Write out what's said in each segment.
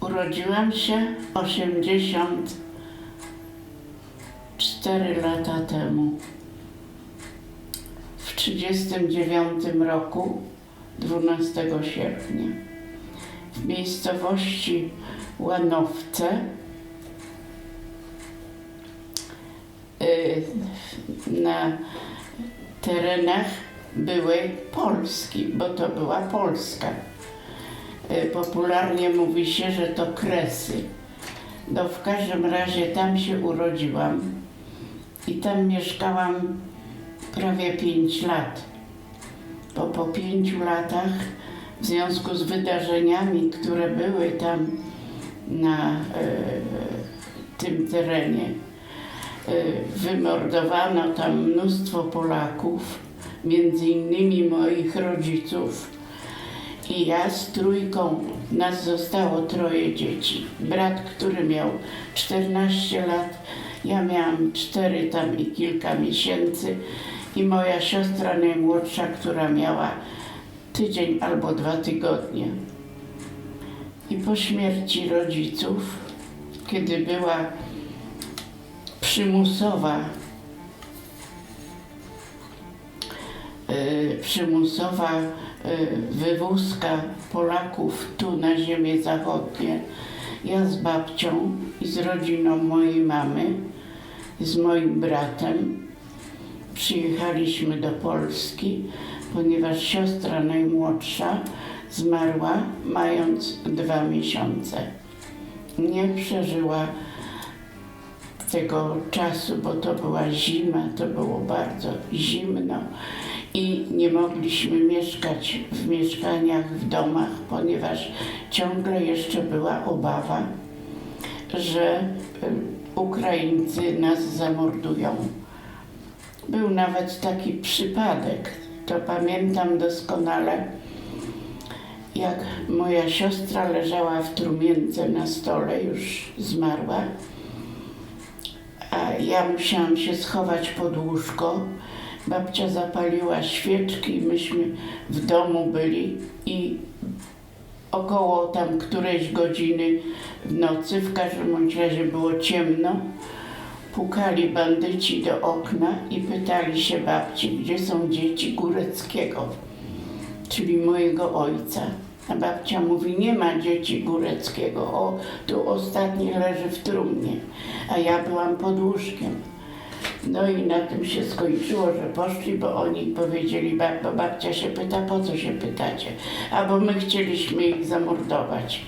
Urodziłam się 84 lata temu. W 39 roku 12 sierpnia w miejscowości Łanowce y, na terenach byłej Polski, bo to była Polska. Y, Popularnie mówi się, że to Kresy. No w każdym razie tam się urodziłam i tam mieszkałam prawie 5 lat. Bo po pięciu latach w związku z wydarzeniami, które były tam na e, tym terenie, e, wymordowano tam mnóstwo Polaków, między innymi moich rodziców. I ja z trójką, nas zostało troje dzieci. Brat, który miał 14 lat, ja miałam 4 tam i kilka miesięcy i moja siostra najmłodsza, która miała tydzień albo dwa tygodnie. I po śmierci rodziców, kiedy była przymusowa przymusowa y, wywózka Polaków tu na ziemię zachodnie. Ja z babcią i z rodziną mojej mamy, z moim bratem przyjechaliśmy do Polski, ponieważ siostra najmłodsza zmarła mając dwa miesiące. Nie przeżyła tego czasu, bo to była zima, to było bardzo zimno i nie mogliśmy mieszkać w mieszkaniach, w domach, ponieważ ciągle jeszcze była obawa, że Ukraińcy nas zamordują. Był nawet taki przypadek, to pamiętam doskonale, jak moja siostra leżała w trumience na stole, już zmarła, a ja musiałam się schować pod łóżko. Babcia zapaliła świeczki, myśmy w domu byli i około tam którejś godziny w nocy, w każdym bądź razie było ciemno, pukali bandyci do okna i pytali się babci, gdzie są dzieci Góreckiego, czyli mojego ojca. A babcia mówi, nie ma dzieci Góreckiego, o, tu ostatni leży w trumnie, a ja byłam pod łóżkiem. No i na tym się skończyło, że poszli, bo oni powiedzieli, bo babcia się pyta, po co się pytacie? A bo my chcieliśmy ich zamordować.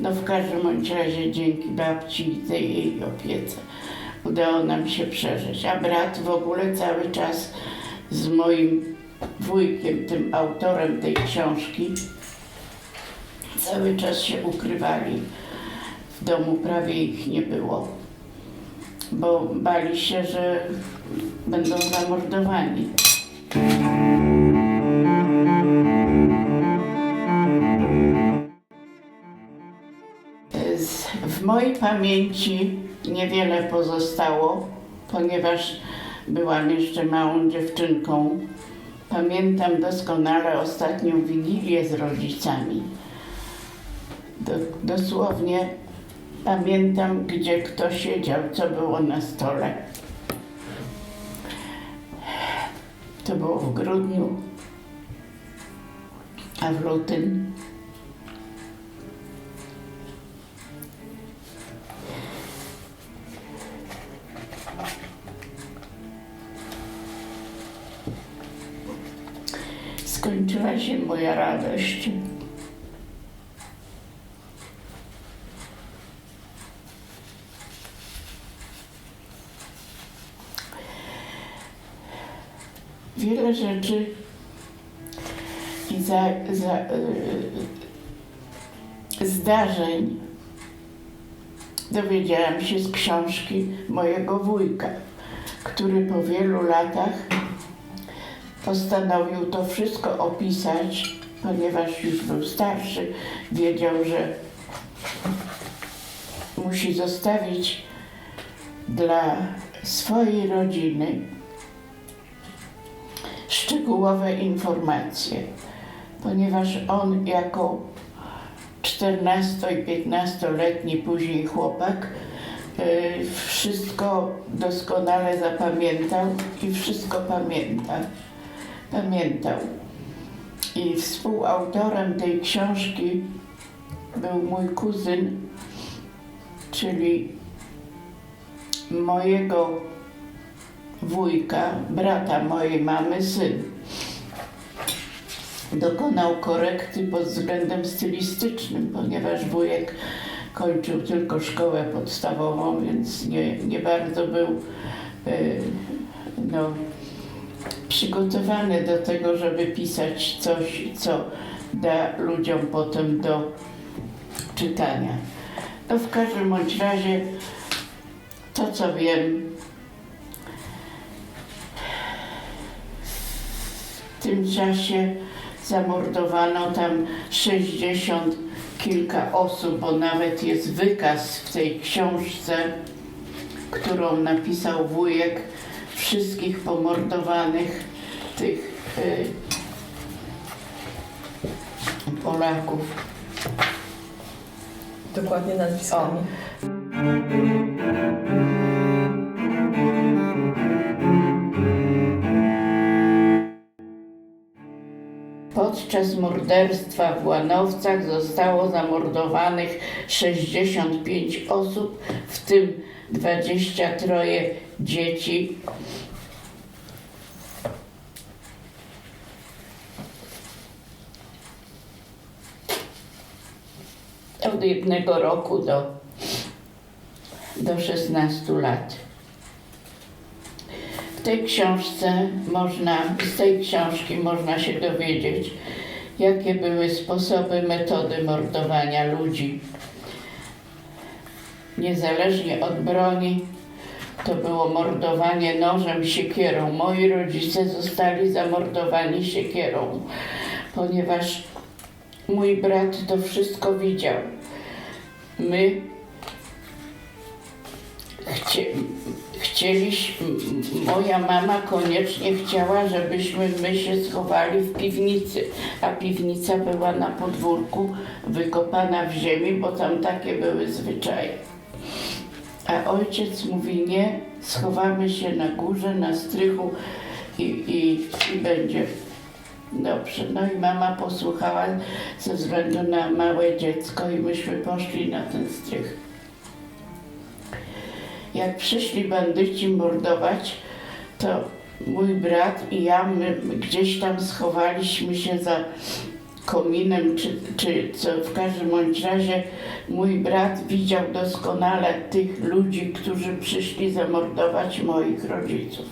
No w każdym bądź razie dzięki babci i tej jej opiece udało nam się przeżyć. A brat w ogóle cały czas z moim wujkiem, tym autorem tej książki, cały czas się ukrywali. W domu prawie ich nie było, bo bali się, że będą zamordowani. W mojej pamięci niewiele pozostało, ponieważ byłam jeszcze małą dziewczynką. Pamiętam doskonale ostatnią wigilię z rodzicami. Do, dosłownie pamiętam, gdzie kto siedział, co było na stole. To było w grudniu, a w lutym skończyła się moja radość. Wiele rzeczy i za, za, y, zdarzeń dowiedziałam się z książki mojego wujka, który po wielu latach postanowił to wszystko opisać, ponieważ już był starszy, wiedział, że musi zostawić dla swojej rodziny szczegółowe informacje, ponieważ on jako 14 i 15-letni później chłopak y, wszystko doskonale zapamiętał i wszystko pamięta. Pamiętał. I współautorem tej książki był mój kuzyn, czyli mojego wujka, brata mojej mamy, syn. Dokonał korekty pod względem stylistycznym, ponieważ wujek kończył tylko szkołę podstawową, więc nie, nie bardzo był y, no, przygotowany do tego, żeby pisać coś, co da ludziom potem do czytania. No w każdym bądź razie to, co wiem, tym czasie zamordowano tam 60 kilka osób, bo nawet jest wykaz w tej książce, którą napisał wujek wszystkich pomordowanych tych y, Polaków. Dokładnie nazwiskami. Podczas morderstwa w Łanowcach zostało zamordowanych 65 osób, w tym 23 dzieci. Od jednego roku do, do 16 lat. W tej książce można, z tej książki można się dowiedzieć, jakie były sposoby, metody mordowania ludzi. Niezależnie od broni, to było mordowanie nożem, siekierą. Moi rodzice zostali zamordowani siekierą, ponieważ mój brat to wszystko widział. My chcie, chcieliśmy, moja mama koniecznie chciała, żebyśmy my się schowali w piwnicy, a piwnica była na podwórku, wykopana w ziemi, bo tam takie były zwyczaje. A ojciec mówi nie, schowamy się na górze, na strychu i, i, i będzie dobrze. No i mama posłuchała ze względu na małe dziecko i myśmy poszli na ten strych. Jak przyszli bandyci mordować, to mój brat i ja, my gdzieś tam schowaliśmy się za kominem, czy, czy co, w każdym bądź razie mój brat widział doskonale tych ludzi, którzy przyszli zamordować moich rodziców.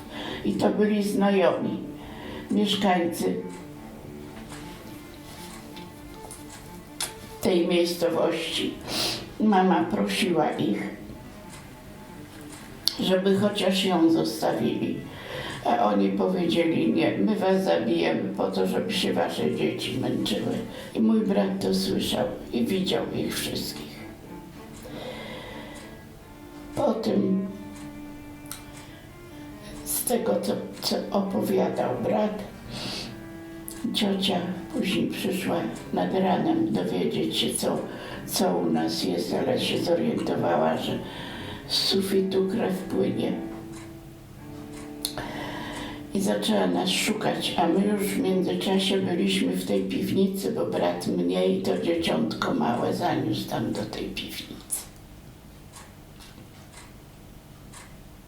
I to byli znajomi, mieszkańcy tej miejscowości. Mama prosiła ich, żeby chociaż ją zostawili. A oni powiedzieli, nie, my was zabijemy po to, żeby się wasze dzieci męczyły. I mój brat to słyszał i widział ich wszystkich. Po tym, z tego, co, co opowiadał brat, ciocia później przyszła nad ranem dowiedzieć się, co, co u nas jest, ale się zorientowała, że z sufitu krew płynie. I zaczęła nas szukać, a my już w międzyczasie byliśmy w tej piwnicy, bo brat mnie i to dzieciątko małe zaniósł tam do tej piwnicy.